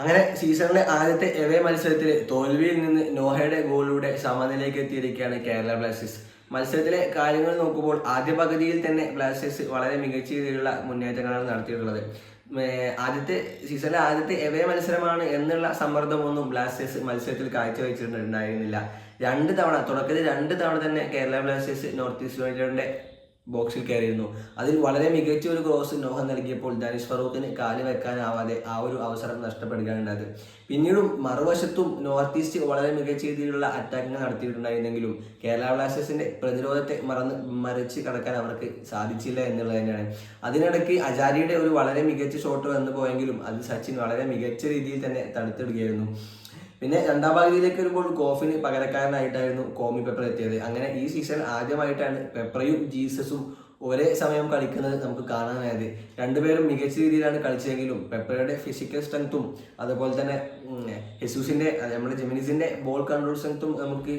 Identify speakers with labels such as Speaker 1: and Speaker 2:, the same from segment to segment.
Speaker 1: അങ്ങനെ സീസണിലെ ആദ്യത്തെ എവേ മത്സരത്തിൽ തോൽവിയിൽ നിന്ന് നോഹയുടെ ഗോളിലൂടെ സമനിലയിലേക്ക് എത്തിയിരിക്കുകയാണ് കേരള ബ്ലാസ്റ്റേഴ്സ്. മത്സരത്തിലെ കാര്യങ്ങൾ നോക്കുമ്പോൾ ആദ്യ പകുതിയിൽ തന്നെ ബ്ലാസ്റ്റേഴ്സ് വളരെ മികച്ച രീതിയിലുള്ള മുന്നേറ്റങ്ങളാണ് നടത്തിയിട്ടുള്ളത്. ആദ്യത്തെ സീസണിലെ ആദ്യത്തെ എവേ മത്സരമാണ് എന്നുള്ള സമ്മർദ്ദമൊന്നും ബ്ലാസ്റ്റേഴ്സ് മത്സരത്തിൽ കാഴ്ചവെച്ചിട്ടുണ്ടായിരുന്നില്ല. രണ്ട് തവണ തുടക്കത്തിൽ രണ്ട് തവണ തന്നെ കേരള ബ്ലാസ്റ്റേഴ്സ് നോർത്ത് ഈസ്റ്റ് യുണൈറ്റഡിന്റെ ബോക്സിൽ കയറിയിരുന്നു. അതിൽ വളരെ മികച്ച ഒരു ക്രോസ് നോഹ നൽകിയപ്പോൾ ദാനിഷ് ഫറൂഖിന് കാൽ വെക്കാനാവാതെ ആ ഒരു അവസരം നഷ്ടപ്പെടുകയാണ് ഉണ്ടായത് പിന്നീടും മറുവശത്തും നോർത്ത് ഈസ്റ്റ് വളരെ മികച്ച രീതിയിലുള്ള അറ്റാക്കിംഗ് നടത്തിയിട്ടുണ്ടായിരുന്നെങ്കിലും കേരള ബ്ലാസ്റ്റേഴ്സിന്റെ പ്രതിരോധത്തെ മറന്ന് മറിച്ച് കടക്കാൻ അവർക്ക് സാധിച്ചില്ല എന്നുള്ളത് തന്നെയാണ്. അതിനിടയ്ക്ക് അജാരിയുടെ ഒരു വളരെ മികച്ച ഷോട്ട് വന്നു പോയെങ്കിലും അത് സച്ചിൻ വളരെ മികച്ച രീതിയിൽ തന്നെ തടുത്തിടുകയായിരുന്നു പിന്നെ രണ്ടാം പകുതിയിലേക്ക് വരുമ്പോൾ കോഫിന് പകരക്കാരനായിട്ടായിരുന്നു കോമി പെപ്പർ എത്തിയത്. അങ്ങനെ ഈ സീസൺ ആദ്യമായിട്ടാണ് പെപ്പറയും ജീസസും ഒരേ സമയം കളിക്കുന്നത് നമുക്ക് കാണാനായത്. രണ്ടുപേരും മികച്ച രീതിയിലാണ് കളിച്ചതെങ്കിലും പെപ്പറയുടെ ഫിസിക്കൽ സ്ട്രെങ്ത്തും അതുപോലെ തന്നെ ഹെസൂസിന്റെ നമ്മുടെ ജെമിനിസിന്റെ ബോൾ കൺട്രോൾ സ്ട്രെങ്ത്തും നമുക്ക്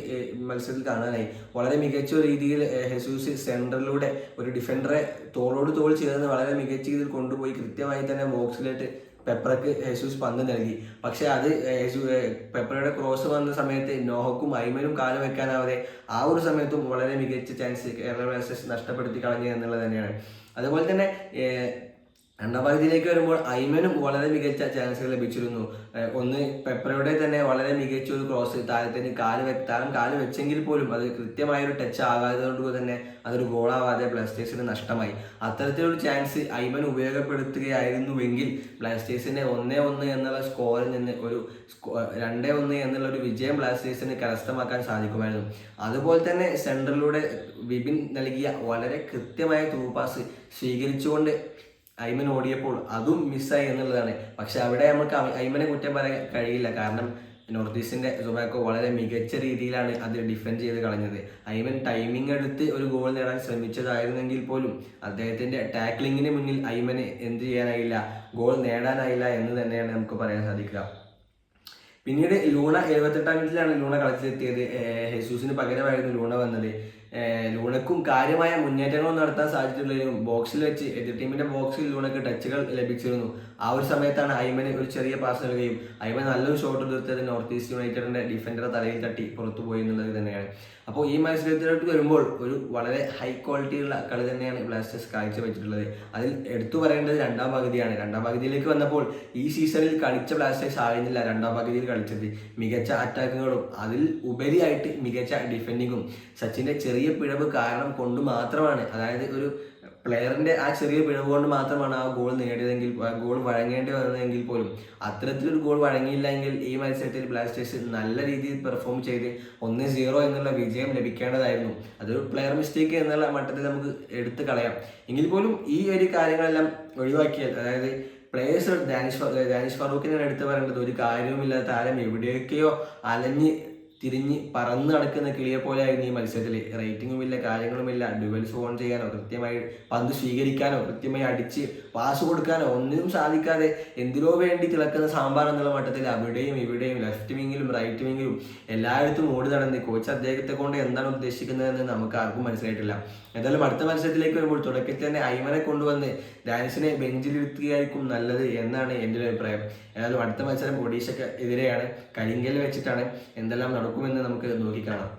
Speaker 1: മത്സരത്തിൽ കാണാനായി. വളരെ മികച്ച രീതിയിൽ ഹെസൂസ് സെൻട്രലിലൂടെ ഒരു ഡിഫൻഡറെ തോളോട് തോൾ ചെയ്തെന്ന് വളരെ മികച്ച രീതിയിൽ കൊണ്ടുപോയി കൃത്യമായി തന്നെ ബോക്സിലേക്ക് പെപ്പറക്ക് യേശുസ് പന്ത് നൽകി. പക്ഷെ അത് യേശു പെപ്പറയുടെ ക്രോസ് വന്ന സമയത്ത് നോഹക്കും അയ്മനും കാലം വെക്കാനാവാതെ ആ ഒരു സമയത്തും വളരെ മികച്ച ചാൻസ് കേരള ബ്ലാസ്റ്റേഴ്സ് നഷ്ടപ്പെടുത്തി കളഞ്ഞു എന്നുള്ളത് തന്നെയാണ്. അതുപോലെ തന്നെ രണ്ടാം പകുതിയിലേക്ക് വരുമ്പോൾ ഐമനും വളരെ മികച്ച ചാൻസുകൾ ലഭിച്ചിരുന്നു. ഒന്ന് പെപ്പറയുടെ തന്നെ വളരെ മികച്ച ഒരു ക്രോസ് താരത്തിന് കാൽ വെ താരം കാൽ വെച്ചെങ്കിൽ പോലും അത് കൃത്യമായ ഒരു ടച്ച് ആകാതെ തന്നെ അതൊരു ഗോളാവാതെ ബ്ലാസ്റ്റേഴ്സിന് നഷ്ടമായി. അത്തരത്തിലൊരു ചാൻസ് ഐമൻ ഉപയോഗപ്പെടുത്തുകയായിരുന്നുവെങ്കിൽ ബ്ലാസ്റ്റേഴ്സിന്റെ ഒന്നേ ഒന്ന് എന്നുള്ള സ്കോറിൽ നിന്ന് ഒരു രണ്ടേ ഒന്ന് എന്നുള്ള ഒരു വിജയം ബ്ലാസ്റ്റേഴ്സിന് കരസ്ഥമാക്കാൻ സാധിക്കുമായിരുന്നു. അതുപോലെ തന്നെ സെൻട്രലിലൂടെ വിപിൻ നൽകിയ വളരെ കൃത്യമായ ത്രൂ പാസ് സ്വീകരിച്ചുകൊണ്ട് ഐമൻ ഓടിയപ്പോൾ അതും മിസ്സായി എന്നുള്ളതാണ്. പക്ഷെ അവിടെ നമുക്ക് ഐമനെ കുറ്റം പറയാൻ കഴിയില്ല. കാരണം നോർത്ത് ഈസ്റ്റിന്റെ സൊമാക്കോ വളരെ മികച്ച രീതിയിലാണ് അത് ഡിഫെൻഡ് ചെയ്ത് കളഞ്ഞത്. ഐമൻ ടൈമിംഗ് എടുത്ത് ഒരു ഗോൾ നേടാൻ ശ്രമിച്ചതായിരുന്നെങ്കിൽ പോലും അദ്ദേഹത്തിന്റെ ടാക്ലിങ്ങിന് മുന്നിൽ ഐമന് എന്ത് ചെയ്യാനായില്ല ഗോൾ നേടാനായില്ല എന്ന് തന്നെയാണ് നമുക്ക് പറയാൻ സാധിക്കുക. പിന്നീട് ലൂണ എഴുപത്തെട്ടാം മിനിറ്റിലാണ് ലൂണ കളത്തിലെത്തിയത്. ഹെസൂസിന് പകരമായിരുന്നു ലൂണ വന്നത്. ലൂണക്കും കാര്യമായ മുന്നേറ്റങ്ങൾ നടത്താൻ സാധിച്ചിട്ടുള്ളതിനും ബോക്സിൽ വെച്ച് എതിർ ടീമിന്റെ ബോക്സിൽ ലൂണക്ക് ടച്ചുകൾ ലഭിച്ചിരുന്നു. ആ ഒരു സമയത്താണ് ഐമന് ഒരു ചെറിയ പാസ് നൽകുകയും ഐമൻ നല്ലൊരു ഷോട്ട് തീർത്തത് നോർത്ത് ഈസ്റ്റ് യുണൈറ്റഡിന്റെ ഡിഫൻഡറെ തലയിൽ തട്ടി പുറത്തു പോയി എന്നുള്ളത് തന്നെയാണ്. അപ്പോൾ ഈ മത്സരത്തിലോട്ട് വരുമ്പോൾ ഒരു വളരെ ഹൈ ക്വാളിറ്റിയുള്ള കളി തന്നെയാണ് ബ്ലാസ്റ്റേഴ്സ് കാഴ്ചവെച്ചിട്ടുള്ളത്. അതിൽ എടുത്തു പറയേണ്ടത് രണ്ടാം പകുതിയാണ്. രണ്ടാം പകുതിയിലേക്ക് വന്നപ്പോൾ ഈ സീസണിൽ കളിച്ച ബ്ലാസ്റ്റേഴ്സ് ആയിരുന്നില്ല രണ്ടാം പകുതിയിൽ കളിച്ചത്. മികച്ച അറ്റാക്കുകളും അതിൽ ഉപരിയായിട്ട് മികച്ച ഡിഫെൻഡിങ്ങും സച്ചിന്റെ ചെറിയ പിഴവ് കാരണം കൊണ്ട് മാത്രമാണ്. അതായത് ഒരു പ്ലെയറിന്റെ ആ ചെറിയ പിഴവ് കൊണ്ട് മാത്രമാണ് ആ ഗോൾ നേടിയതെങ്കിൽ ഗോൾ വഴങ്ങേണ്ടി വന്നതെങ്കിൽ പോലും അത്തരത്തിലൊരു ഗോൾ വഴങ്ങിയില്ലെങ്കിൽ ഈ മത്സരത്തിൽ ബ്ലാസ്റ്റേഴ്സ് നല്ല രീതിയിൽ പെർഫോം ചെയ്ത് ഒന്ന് സീറോ എന്നുള്ള വിജയം ലഭിക്കേണ്ടതായിരുന്നു. അതൊരു പ്ലെയർ മിസ്റ്റേക്ക് എന്നുള്ള മട്ടത്തിൽ നമുക്ക് എടുത്തു കളയാം. എങ്കിൽ പോലും ഈ ഒരു കാര്യങ്ങളെല്ലാം ഒഴിവാക്കിയാൽ അതായത് പ്ലേയേഴ്സ് ഡാനിഷ് ഡാനിഷ് ഫറൂഖിനെ എടുത്ത് പറയേണ്ടത്. ഒരു കാര്യവുമില്ലാത്ത താരം എവിടെയൊക്കെയോ അലഞ്ഞ് തിരിഞ്ഞ് പറന്ന് നടക്കുന്ന കിളിയെ പോലെ ആയിരുന്നു ഈ മത്സരത്തിൽ റേറ്റിംഗുമില്ല കാര്യങ്ങളുമില്ല. ഡുവൽസ് ഓൺ ചെയ്യാനോ കൃത്യമായി പന്ത് സ്വീകരിക്കാനോ കൃത്യമായി അടിച്ച് പാസ് കൊടുക്കാനോ ഒന്നിനും സാധിക്കാതെ എന്തിനോ വേണ്ടി തിളക്കുന്ന സാമ്പാർ എന്നുള്ള മട്ടത്തിൽ അവിടെയും ഇവിടെയും ലെഫ്റ്റ് വിങ്ങിലും റൈറ്റ് വിങ്ങിലും എല്ലായിടത്തും ഓടി നടന്ന് കോച്ച് അദ്ദേഹത്തെ കൊണ്ട് എന്താണ് ഉദ്ദേശിക്കുന്നതെന്ന് നമുക്ക് ആർക്കും മനസ്സിലായിട്ടില്ല. എന്തായാലും അടുത്ത മത്സരത്തിലേക്ക് വരുമ്പോൾ തുടക്കത്തിൽ തന്നെ ഐമനെ കൊണ്ടുവന്ന് ഡാൻസിനെ ബെഞ്ചിലിരുത്തുകയായിരിക്കും നല്ലത് എന്നാണ് എന്റെ ഒരു അഭിപ്രായം. ഏതായാലും അടുത്ത മത്സരം ഒഡീഷയ്ക്ക് എതിരെയാണ്. കരിങ്കൽ വെച്ചിട്ടാണ് എന്തെല്ലാം നടക്കുമെന്ന് നമുക്ക് നോക്കിക്കാണാം.